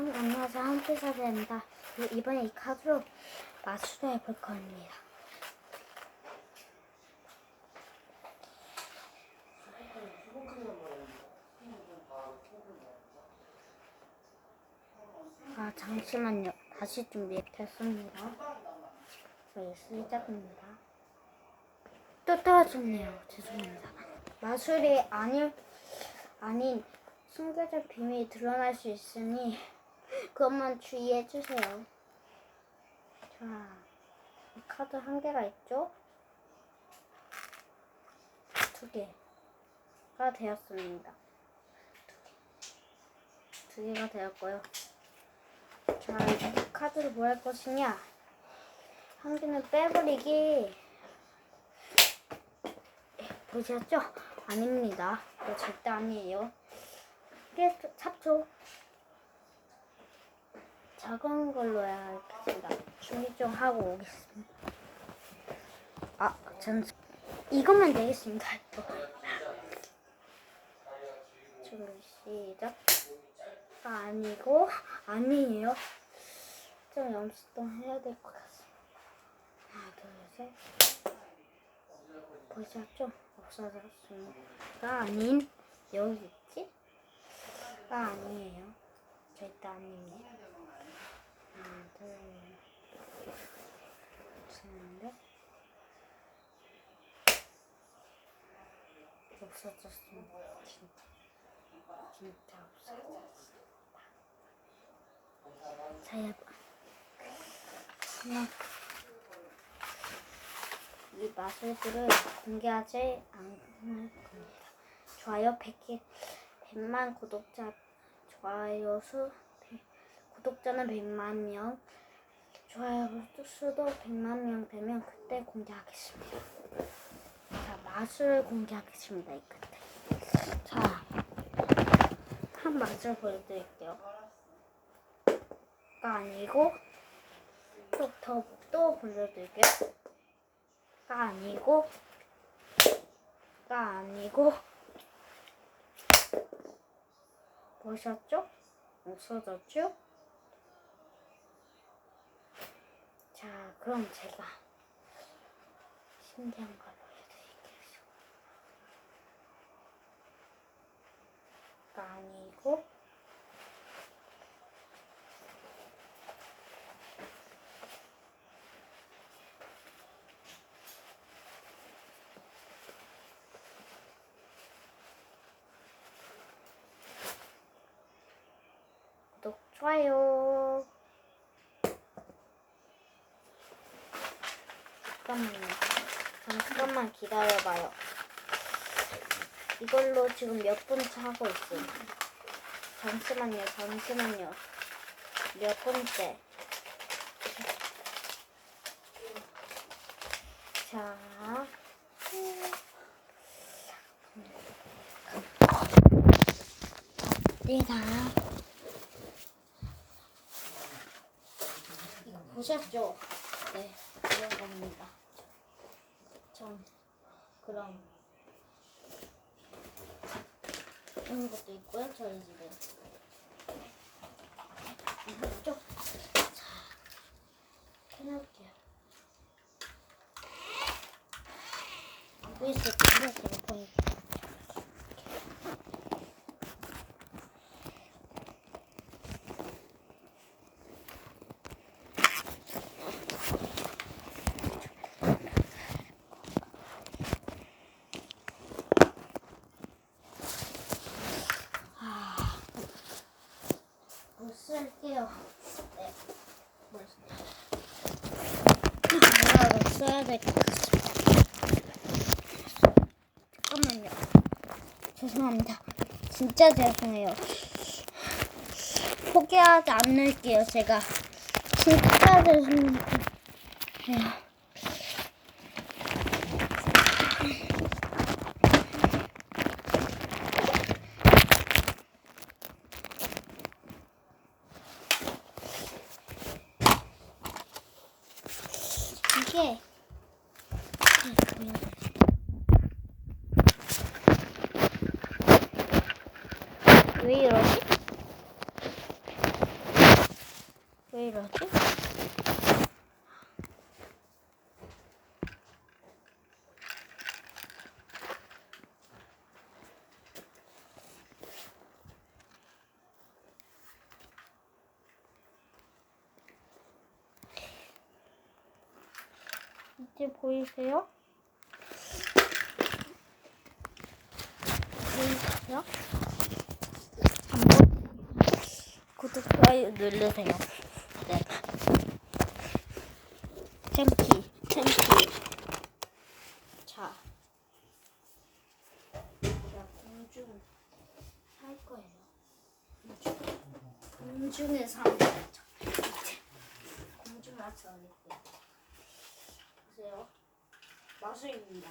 한, 안녕하세요. 함께 사드립니다. 이번에 이 카드로 마술을 해볼 겁니다. 아, 잠시만요. 다시 준비됐습니다. 저희 시작입니다. 또 떨어졌네요. 죄송합니다. 마술이 아닐, 아닌 숨겨진 비밀이 드러날 수 있으니 그것만 주의해 주세요. 자, 이 카드 한 개가 있죠? 두 개가 되었습니다. 두 개가 되었고요. 자, 이 카드를 뭐 할 것이냐? 한 개는 빼버리기. 보셨죠? 아닙니다. 이거 절대 아니에요. 깨 잡초. 작은 걸로 해야겠습니다. 준비 좀 하고 오겠습니다. 아, 전 이것만 되겠습니다. 이거. 준비 시작. 아, 아니고 아니에요. 좀좀 해야 될 것 같습니다. 하나, 둘, 셋. 보셨죠? 없어졌습니다. 아닌 여기 있지? 아 아니에요. 절대 아니에 넷. 없어졌습니다. 진짜. 진짜 없어졌습니다. 자, 여러분. 하나. 이 마술들을 공개하지 않을 겁니다. 좋아요 100개, 100만 구독자, 좋아요 수, 100, 구독자는 100만 명, 좋아요 수도 100만 명 되면 그때 공개하겠습니다. 자, 마술 공개하겠습니다. 이 끝에. 자, 한 마술 보여드릴게요. 가 아니고 또 더 또 보여드릴게요. 가 아니고 가 아니고 보셨죠? 없어졌죠? 자 그럼 제가 신기한 걸로 해드릴게요. 가 아니고 구독, 좋아요. 잠깐만요. 잠깐만 기다려봐요. 이걸로 지금 몇 분째 하고 있어요. 잠시만요, 잠시만요. 몇 번째? 자. 이거 보셨죠? 네, 이런 겁니다. 전 그럼 이런 것도 있고요, 저희 집에. 이쪽 자, 있을 때 이렇게 놓고 물 쓸게요. 네. 물 내가 써야 될 것 같습니다. 잠깐만요. 죄송합니다. 진짜 죄송해요. 포기하지 않을게요, 제가. 진짜 죄송해요. 이게 왜 이러지? 왜 이러지? 이제 보이세요? 보이세요? 구독, 좋아요 누르세요. 네. 챔피, 챔피. 자. 제가 공중 할 거예요. 공중. 공중에서 하는 거죠. 공중에서 하는 거예요. 보세요. 마술입니다.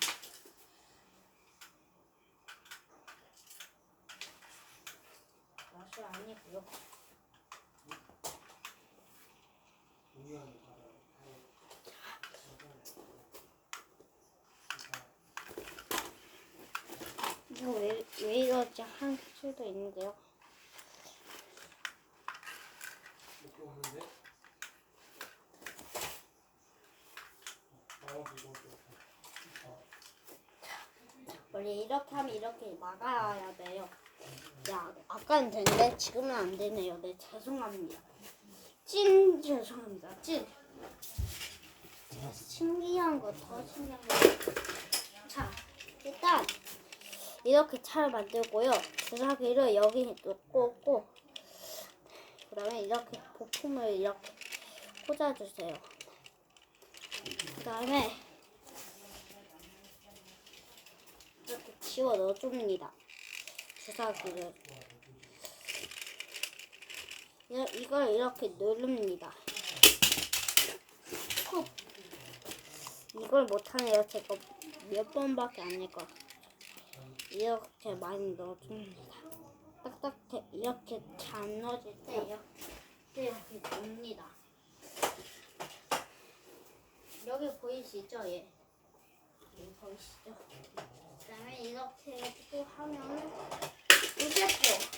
마술 아니고요. 이거 왜, 왜 이러지 할 수도 있는데요. 이렇게 오는데 나머지 이거 원래 이렇게 하면 이렇게 막아야 돼요. 야, 아까는 됐는데 지금은 안 되네요. 네, 죄송합니다. 찐 죄송합니다. 찐. 신기한 거 더 신기한 거. 자, 일단 이렇게 차를 만들고요. 주사기를 여기 놓고 그다음에 이렇게 부품을 이렇게 꽂아주세요. 그다음에 이렇게 지워 넣어줍니다. 주사기를. 이- 이걸 이렇게 누릅니다. 콕. 이걸 못하네요. 제가 몇 번밖에 안 같아요. 이렇게 많이 넣어줍니다. 딱딱해. 이렇게 잘 넣어질 때요. 이렇게 넣습니다. 여기 보이시죠? 예. 여기 보이시죠? 그다음에 이렇게 해가지고 하면은 보셨죠?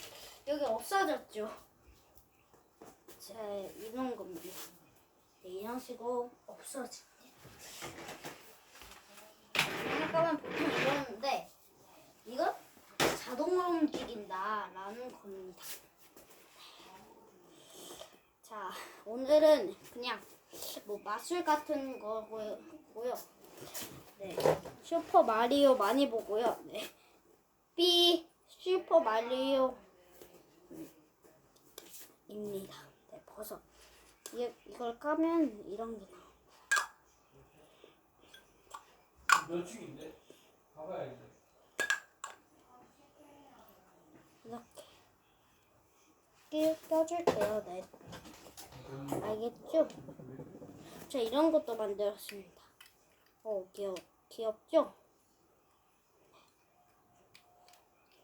여기 없어졌죠? 제 이런 겁니다. 네, 이런 식으로 없어질 때. 잠깐만 보통 이러는데 이건 자동으로 움직인다라는 겁니다. 자, 오늘은 그냥 뭐 마술 같은 거고요. 네. 슈퍼 마리오 많이 보고요. 네. B 슈퍼 마리오 입니다. 네, 버섯. 이, 이걸 까면 이런 게 나와요. 몇 층인데? 가봐야지. 이렇게 끼 껴줄게요. 네. 알겠죠? 저 이런 것도 만들었습니다. 어, 귀여, 귀엽죠?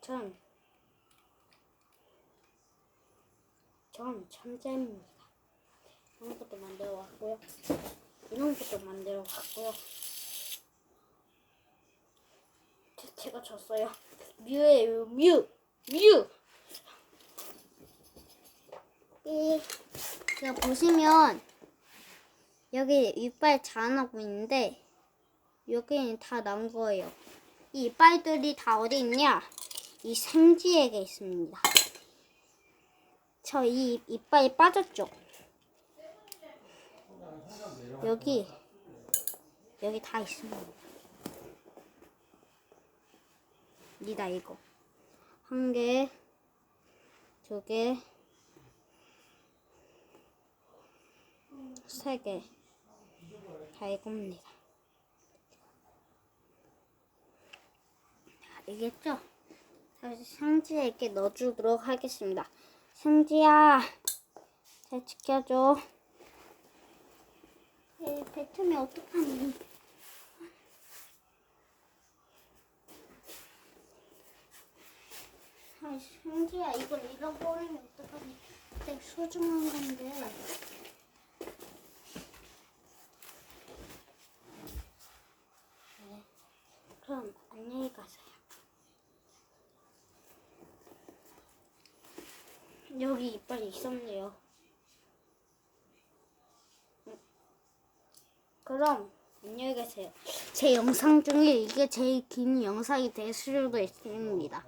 전, 전 천재입니다. 이런 것도 만들어 왔고요. 이런 것도 만들어 왔고요. 제- 제가 졌어요. 뮤예요, 뮤! 뮤! 이, 제가 보시면, 여기 이빨 자라나고 있는데, 여기는 다 나온 거예요. 이 이빨들이 다 어디 있냐? 이 생쥐에게 있습니다. 저 이 이빨이 빠졌죠? 여기, 여기 다 있습니다. 니다 이거. 한 개, 두 개, 세 개. 다 이겁니다. 알겠죠? 다시 상지에게 넣어주도록 하겠습니다. 상지야, 잘 지켜줘. 에, 뱉으면 어떡하니? 아, 상지야, 이걸 잃어버리면 어떡하니? 내 소중한 건데. 네. 그럼 안녕히 가세요. 여기 이빨이 있었네요. 그럼 안녕히 계세요. 제 영상 중에 이게 제일 긴 영상이 될 수도 있습니다.